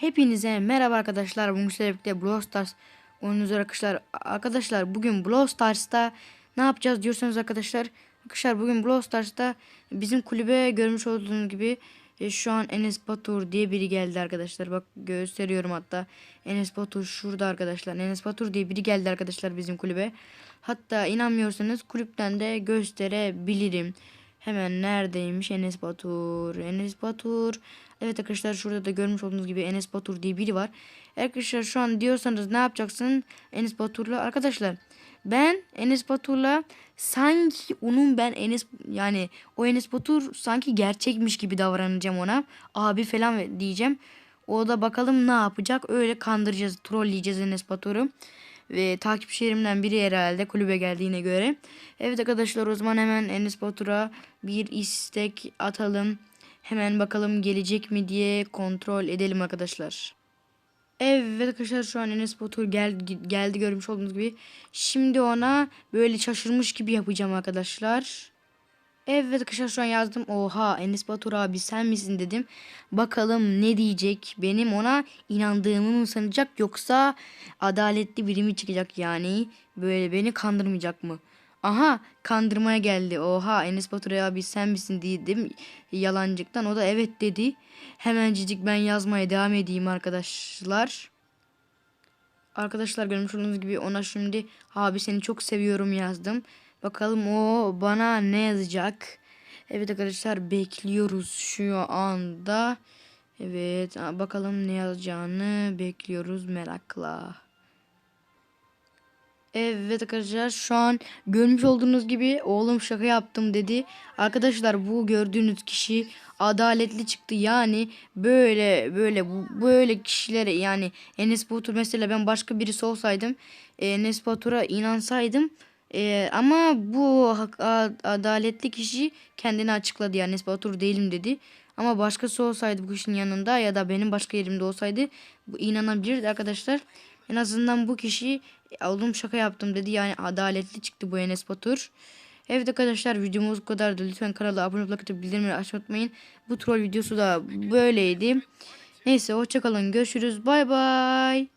Hepinize merhaba arkadaşlar. Bugün sizlerle birlikte Brawl Stars oynuyoruz arkadaşlar. Arkadaşlar bugün Brawl Stars'ta ne yapacağız diyorsanız arkadaşlar. Arkadaşlar bugün Brawl Stars'ta bizim kulübe görmüş olduğunuz gibi e, şu an Enes Batur diye biri geldi arkadaşlar. Bak gösteriyorum hatta. Enes Batur şurada arkadaşlar. Enes Batur diye biri geldi arkadaşlar bizim kulübe. Hatta inanmıyorsanız kulüpten de gösterebilirim. Hemen neredeymiş Enes Batur? Enes Batur. Evet arkadaşlar şurada da görmüş olduğunuz gibi Enes Batur diye biri var. Arkadaşlar şu an diyorsanız ne yapacaksın Enes Batur'la? Arkadaşlar ben Enes Batur'la sanki onun ben Enes yani o Enes Batur sanki gerçekmiş gibi davranacağım ona. Abi falan diyeceğim. O da bakalım ne yapacak. Öyle kandıracağız, trolleyeceğiz Enes Batur'u. Ve takipçilerimden biri herhalde kulübe geldiğine göre. Evet arkadaşlar o zaman hemen Enes Batur'a bir istek atalım. Hemen bakalım gelecek mi diye kontrol edelim arkadaşlar. Evet arkadaşlar şu an Enes Batur geldi, geldi görmüş olduğunuz gibi. Şimdi ona böyle şaşırmış gibi yapacağım arkadaşlar. Evet arkadaşlar şu an yazdım. Oha Enes Batur abi sen misin dedim. Bakalım ne diyecek. Benim ona inandığımı mı sanacak yoksa adaletli biri mi çıkacak yani. Böyle beni kandırmayacak mı? Aha kandırmaya geldi. Oha Enes Batur abi sen misin dedim yalancıktan. O da evet dedi. Hemencik ben yazmaya devam edeyim arkadaşlar. Arkadaşlar görmüş olduğunuz gibi ona şimdi abi seni çok seviyorum yazdım. Bakalım o bana ne yazacak. Evet arkadaşlar bekliyoruz şu anda. Evet bakalım ne yazacağını bekliyoruz merakla. Evet arkadaşlar şu an görmüş olduğunuz gibi oğlum şaka yaptım dedi. Arkadaşlar bu gördüğünüz kişi adaletli çıktı. Yani böyle böyle bu böyle kişilere yani Enes Batur mesela ben başka birisi olsaydım e, Enes Batur'a inansaydım e, ama bu adaletli kişi kendini açıkladı yani Enes değilim dedi. Ama başkası olsaydı bu kişinin yanında ya da benim başka yerimde olsaydı bu inanabilirdi arkadaşlar. En azından bu kişi oğlum şaka yaptım dedi. Yani adaletli çıktı bu Enes Batur. Evet arkadaşlar videomuz bu kadardı. Lütfen kanala abone olmayı ve bildirimleri açmayı. Bu troll videosu da böyleydi. Neyse hoşçakalın. Görüşürüz. Bay bay.